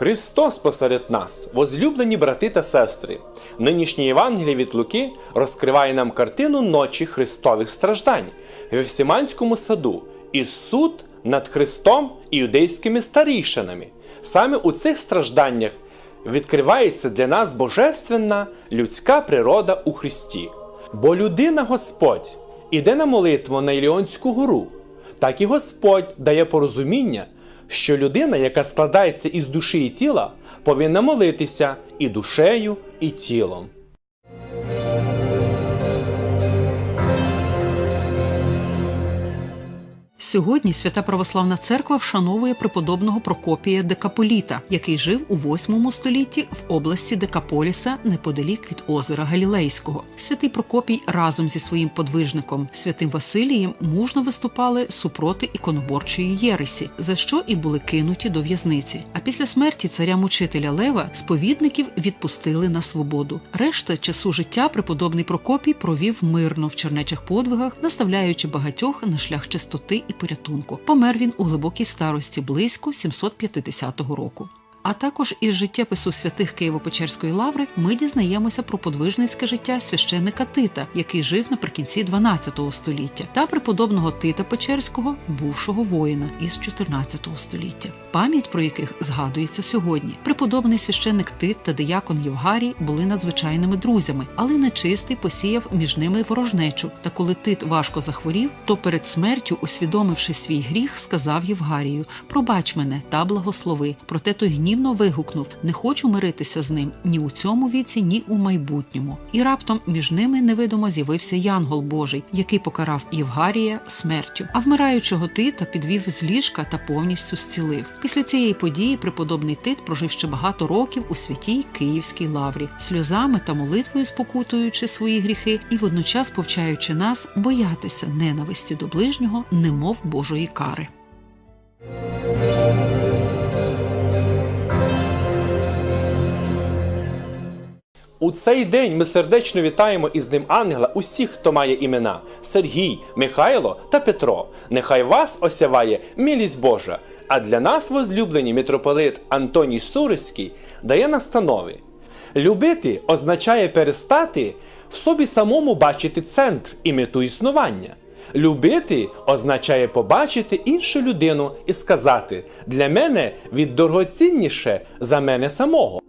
Христос посеред нас, возлюблені брати та сестри. Нинішнє Євангеліє від Луки розкриває нам картину ночі Христових страждань в Євсіманському саду і суд над Христом і юдейськими старішинами. Саме у цих стражданнях відкривається для нас божественна людська природа у Христі. Бо людина Господь іде на молитву на Іліонську гору, так і Господь дає порозуміння, що людина, яка складається із душі і тіла, повинна молитися і душею, і тілом. Сьогодні Свята Православна Церква вшановує преподобного Прокопія Декаполіта, який жив у 8 столітті в області Декаполіса неподалік від озера Галілейського. Святий Прокопій разом зі своїм подвижником святим Василієм мужно виступали супроти іконоборчої єресі, за що і були кинуті до в'язниці. А після смерті царя мучителя Лева сповідників відпустили на свободу. Решта часу життя преподобний Прокопій провів мирно в чернечих подвигах, наставляючи багатьох на шлях чистоти і порятунку. Помер він у глибокій старості близько 750 року. А також із життєпису святих Києво-Печерської лаври ми дізнаємося про подвижницьке життя священника Тита, який жив наприкінці 12 століття, та преподобного Тита Печерського, бувшого воїна із 14 століття, пам'ять про яких згадується сьогодні. Преподобний священник Тит та диякон Євгарій були надзвичайними друзями, але нечистий посіяв між ними ворожнечу. Та коли Тит важко захворів, то перед смертю, усвідомивши свій гріх, сказав Євгарію: Пробач мене та благослови. Проте той гнівно вигукнув: Не хочу миритися з ним ні у цьому віці, ні у майбутньому. І раптом між ними невидимо з'явився Янгол Божий, який покарав Євгарія смертю. А вмираючого Тита підвів з ліжка та повністю зцілив. Після цієї події преподобний Тит прожив ще багато років у святій Київській лаврі, сльозами та молитвою спокутуючи свої гріхи і водночас повчаючи нас боятися ненависті до ближнього, немов Божої кари. У цей день ми сердечно вітаємо із ним ангела усіх, хто має імена Сергій, Михайло та Петро. Нехай вас осяває милість Божа. А для нас, возлюблені митрополит Антоній Суриський, дає настанови. Любити означає перестати в собі самому бачити центр і мету існування. Любити означає побачити іншу людину і сказати: для мене від дорогоцінніше за мене самого.